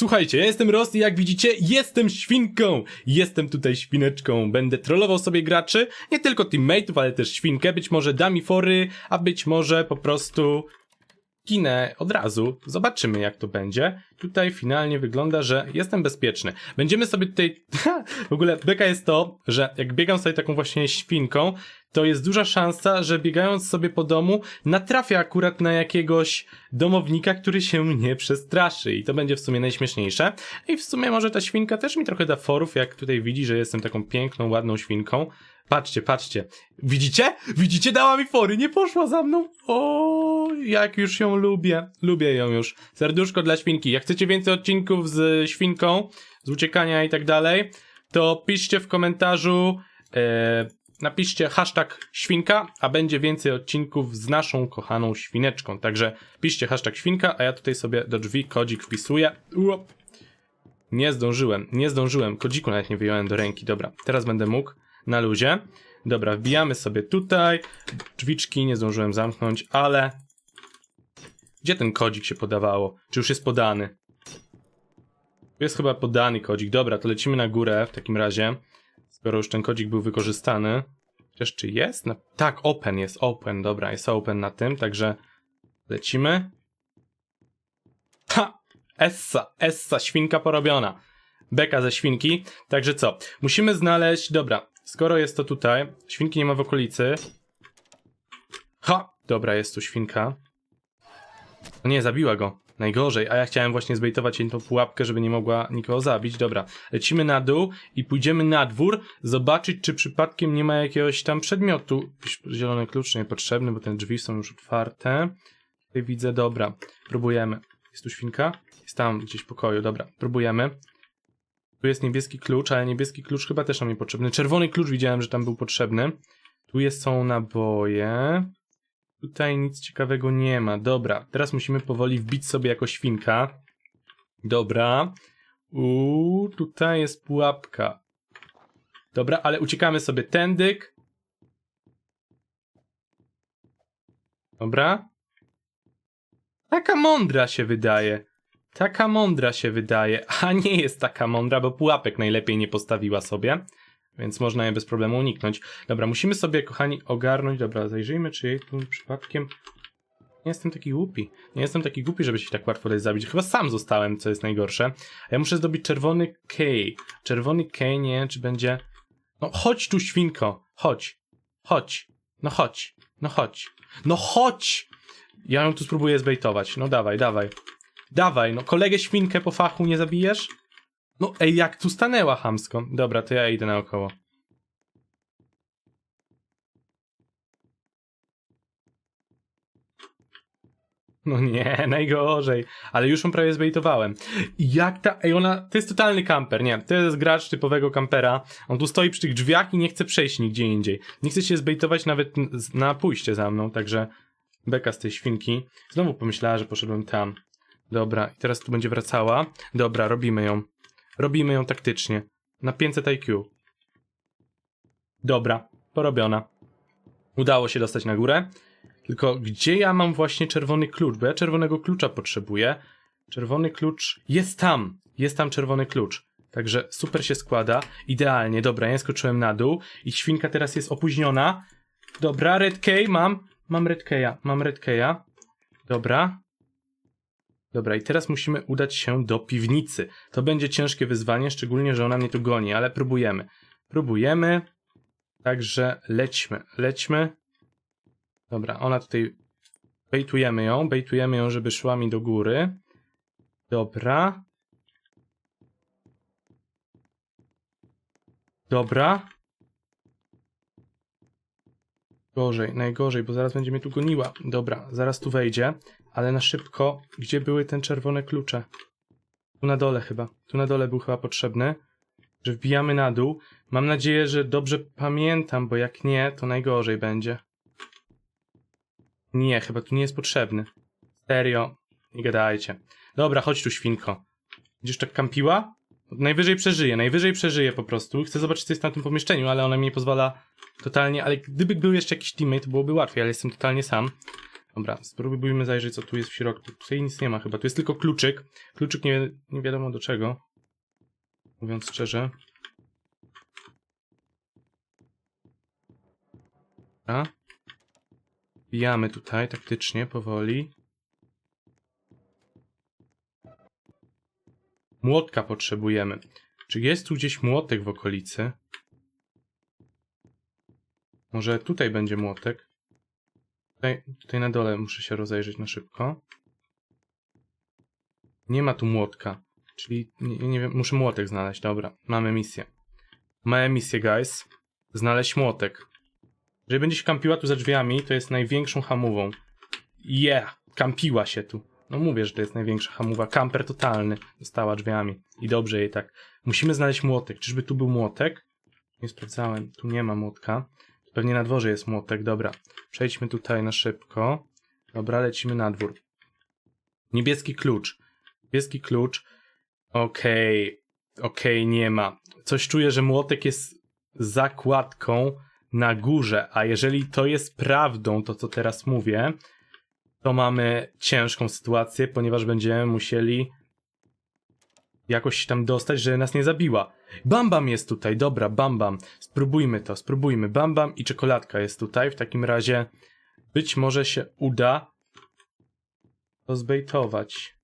Słuchajcie, ja jestem Rost i jak widzicie, jestem świnką! Jestem tutaj świneczką. Będę trollował sobie graczy, nie tylko teammateów, ale też świnkę. Być może da mi fory, a być może po prostu ginę od razu. Zobaczymy jak to będzie. Tutaj finalnie wygląda, że jestem bezpieczny. Będziemy sobie tutaj... w ogóle beka jest to, że jak biegam sobie taką właśnie świnką, to jest duża szansa, że biegając sobie po domu natrafię akurat na jakiegoś domownika, który się nie przestraszy i to będzie w sumie najśmieszniejsze. I w sumie może ta świnka też mi trochę da forów, jak tutaj widzi, że jestem taką piękną, ładną świnką. Patrzcie, patrzcie. Widzicie? Widzicie? Dała mi fory, nie poszła za mną. O, jak już ją lubię. Lubię ją już. Serduszko dla świnki. Jak chcecie więcej odcinków z świnką, z uciekania i tak dalej, to piszcie w komentarzu, e, napiszcie hashtag świnka, a będzie więcej odcinków z naszą kochaną świneczką. Także piszcie hashtag świnka, a ja tutaj sobie do drzwi kodzik wpisuję. Uop. Nie zdążyłem, nie zdążyłem. Kodziku nawet nie wyjąłem do ręki. Dobra, teraz będę mógł na luzie. Dobra, wbijamy sobie tutaj. Drzwiczki nie zdążyłem zamknąć, ale... Gdzie ten kodzik się podawało? Czy już jest podany? Jest chyba podany kodzik. Dobra, to lecimy na górę w takim razie. Skoro już ten kodzik był wykorzystany. Chociaż czy jest? Tak, open jest, open. Dobra, jest open na tym, także lecimy. Ha! Essa, essa, świnka porobiona. Beka ze świnki. Także co? Musimy znaleźć. Dobra, skoro jest to tutaj. Świnki nie ma w okolicy. Ha! Dobra, jest tu świnka. No nie, zabiła go. Najgorzej, a ja chciałem właśnie zbejtować jej tą pułapkę, żeby nie mogła nikogo zabić. Dobra, lecimy na dół i pójdziemy na dwór, zobaczyć, czy przypadkiem nie ma jakiegoś tam przedmiotu. Zielony klucz niepotrzebny, bo te drzwi są już otwarte. Tutaj widzę, dobra, próbujemy. Jest tu świnka? Jest tam gdzieś w pokoju, dobra, próbujemy. Tu jest niebieski klucz, ale niebieski klucz chyba też nam niepotrzebny. Czerwony klucz widziałem, że tam był potrzebny. Tu jest, są naboje. Tutaj nic ciekawego nie ma. Dobra, teraz musimy powoli wbić sobie jako świnka. Dobra. Uuu, tutaj jest pułapka. Dobra, ale uciekamy sobie tędyk. Dobra. Taka mądra się wydaje. Taka mądra się wydaje, a nie jest taka mądra, bo pułapek najlepiej nie postawiła sobie, więc można je bez problemu uniknąć. Dobra, musimy sobie, kochani, ogarnąć. Dobra, zajrzyjmy, czy jej tu przypadkiem. Nie jestem taki głupi. Nie jestem taki głupi, żeby się tak łatwo dać zabić. Chyba sam zostałem, co jest najgorsze. Ja muszę zdobyć czerwony key. Czerwony key, nie czy będzie. No chodź tu, świnko. Chodź. Chodź. No chodź. No chodź. No chodź! Ja ją tu spróbuję zbejtować. No dawaj, dawaj. Dawaj, no kolegę świnkę po fachu nie zabijesz? No ej, jak tu stanęła hamsko. Dobra, to ja idę naokoło. No nie, najgorzej. Ale już ją prawie zbejtowałem. Jak ta... Ej, ona... To jest totalny kamper, nie. To jest gracz typowego kampera. On tu stoi przy tych drzwiach i nie chce przejść nigdzie indziej. Nie chce się zbejtować nawet na pójście za mną, także... Beka z tej świnki. Znowu pomyślała, że poszedłem tam. Dobra, i teraz tu będzie wracała. Dobra, robimy ją. Robimy ją taktycznie. Na 500 IQ. Dobra, porobiona. Udało się dostać na górę. Tylko gdzie ja mam właśnie czerwony klucz? Bo ja czerwonego klucza potrzebuję. Czerwony klucz jest tam. Jest tam czerwony klucz. Także super się składa. Idealnie. Dobra, ja skoczyłem na dół. I świnka teraz jest opóźniona. Dobra, red key mam. Mam red keya. Mam red keya. Dobra. Dobra, i teraz musimy udać się do piwnicy. To będzie ciężkie wyzwanie, szczególnie, że ona mnie tu goni, ale próbujemy. Próbujemy. Także lećmy, lećmy. Dobra, ona tutaj. Bejtujemy ją, bejtujemy ją, żeby szła mi do góry. Dobra. Dobra. Gorzej, najgorzej, bo zaraz będzie mnie tu goniła. Dobra, zaraz tu wejdzie, ale na szybko. Gdzie były te czerwone klucze? Tu na dole chyba. Tu na dole był chyba potrzebny. Że wbijamy na dół. Mam nadzieję, że dobrze pamiętam, bo jak nie, to najgorzej będzie. Nie, chyba tu nie jest potrzebny. Serio. Nie gadajcie. Dobra, chodź tu, świnko. Będziesz tak kampiła? Najwyżej przeżyje, najwyżej przeżyje po prostu. Chcę zobaczyć, co jest na tym pomieszczeniu, ale ona mi nie pozwala totalnie. Ale gdyby był jeszcze jakiś teammate, to byłoby łatwiej, ale jestem totalnie sam. Dobra, spróbujmy zajrzeć, co tu jest w środku. Tutaj nic nie ma chyba, tu jest tylko kluczyk. Kluczyk nie, nie wiadomo do czego. Mówiąc szczerze. Dobra. Bijamy tutaj taktycznie, powoli. Młotka potrzebujemy. Czy jest tu gdzieś młotek w okolicy? Może tutaj będzie młotek? Tutaj, tutaj na dole muszę się rozejrzeć na szybko. Nie ma tu młotka. Czyli, nie, nie wiem, muszę młotek znaleźć. Dobra, mamy misję. Mamy misję, guys. Znaleźć młotek. Jeżeli będzie się kampiła tu za drzwiami, to jest największą hamową. Yeah! Kampiła się tu. No mówię, że to jest największa hamowa. Kamper totalny. Została drzwiami. I dobrze jej tak. Musimy znaleźć młotek. Czyżby tu był młotek? Nie sprawdzałem. Tu nie ma młotka. Pewnie na dworze jest młotek. Dobra. Przejdźmy tutaj na szybko. Dobra, lecimy na dwór. Niebieski klucz. Niebieski klucz. Okej. Okej, nie ma. Coś czuję, że młotek jest zakładką na górze, a jeżeli to jest prawdą, to co teraz mówię, to mamy ciężką sytuację, ponieważ będziemy musieli jakoś tam dostać, że nas nie zabiła. Bambam jest tutaj, dobra, Bambam. Spróbujmy to, spróbujmy. Bambam i czekoladka jest tutaj. W takim razie być może się uda to zbejtować.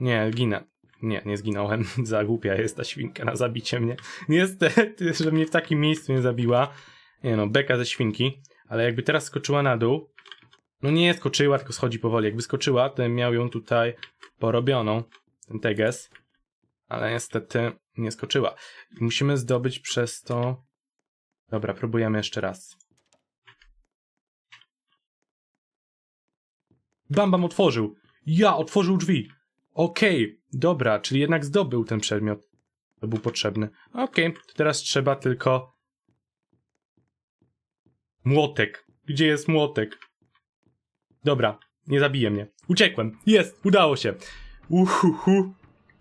Nie, ginę. Nie, nie zginąłem. Za głupia jest ta świnka na zabicie mnie. Niestety, że mnie w takim miejscu nie zabiła. Nie no, beka ze świnki. Ale jakby teraz skoczyła na dół, no nie skoczyła, tylko schodzi powoli. Jakby skoczyła, to miał ją tutaj porobioną, ten teges. Ale niestety nie skoczyła. Musimy zdobyć przez to... Dobra, próbujemy jeszcze raz. Bam Bam otworzył. Ja, otworzył drzwi. Okej, dobra, czyli jednak zdobył ten przedmiot. To był potrzebny. Okej, to teraz trzeba tylko... Młotek. Gdzie jest młotek? Dobra, nie zabije mnie. Uciekłem. Jest, udało się. Uhuhu.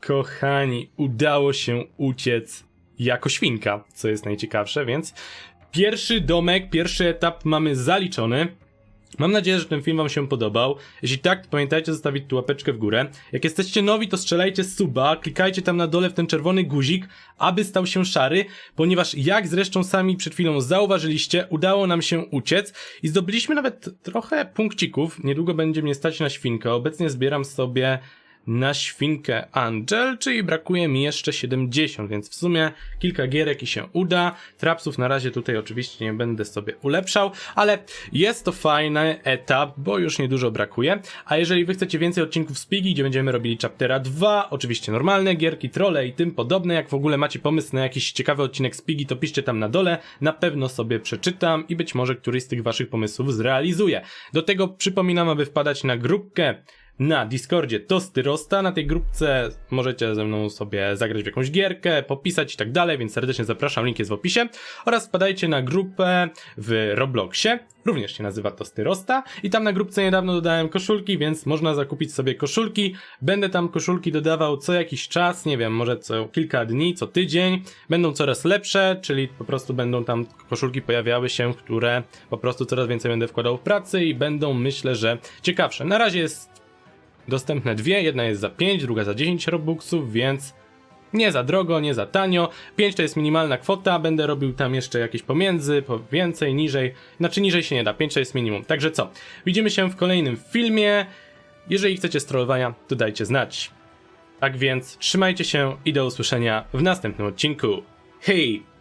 Kochani, udało się uciec jako świnka, co jest najciekawsze, więc pierwszy domek, pierwszy etap mamy zaliczony. Mam nadzieję, że ten film wam się podobał. Jeśli tak, to pamiętajcie zostawić tu łapeczkę w górę. Jak jesteście nowi, to strzelajcie suba, klikajcie tam na dole w ten czerwony guzik, aby stał się szary, ponieważ jak zresztą sami przed chwilą zauważyliście, udało nam się uciec i zdobyliśmy nawet trochę punkcików. Niedługo będzie mnie stać na świnkę. Obecnie zbieram sobie na świnkę Angel, czyli brakuje mi jeszcze 70, więc w sumie kilka gierek i się uda. Trapsów na razie tutaj oczywiście nie będę sobie ulepszał, ale jest to fajny etap, bo już niedużo brakuje. A jeżeli wy chcecie więcej odcinków z Pigi, gdzie będziemy robili chaptera 2, oczywiście normalne gierki, trolle i tym podobne, jak w ogóle macie pomysł na jakiś ciekawy odcinek z Pigi, to piszcie tam na dole, na pewno sobie przeczytam i być może któryś z tych waszych pomysłów zrealizuję. Do tego przypominam, aby wpadać na grupkę na Discordzie Tosty Rosta. Na tej grupce możecie ze mną sobie zagrać w jakąś gierkę, popisać i tak dalej, więc serdecznie zapraszam, link jest w opisie. Oraz wpadajcie na grupę w Robloxie, również się nazywa Tosty Rosta. I tam na grupce niedawno dodałem koszulki, więc można zakupić sobie koszulki. Będę tam koszulki dodawał co jakiś czas, nie wiem, może co kilka dni, co tydzień. Będą coraz lepsze, czyli po prostu będą tam koszulki pojawiały się, które po prostu coraz więcej będę wkładał w pracy i będą myślę, że ciekawsze. Na razie jest dostępne dwie, jedna jest za 5, druga za 10 robuxów, więc nie za drogo, nie za tanio. 5 to jest minimalna kwota, będę robił tam jeszcze jakieś pomiędzy, po więcej, niżej. Znaczy niżej się nie da, 5 to jest minimum. Także co, widzimy się w kolejnym filmie. Jeżeli chcecie strollowania, to dajcie znać. Tak więc trzymajcie się i do usłyszenia w następnym odcinku. Hej!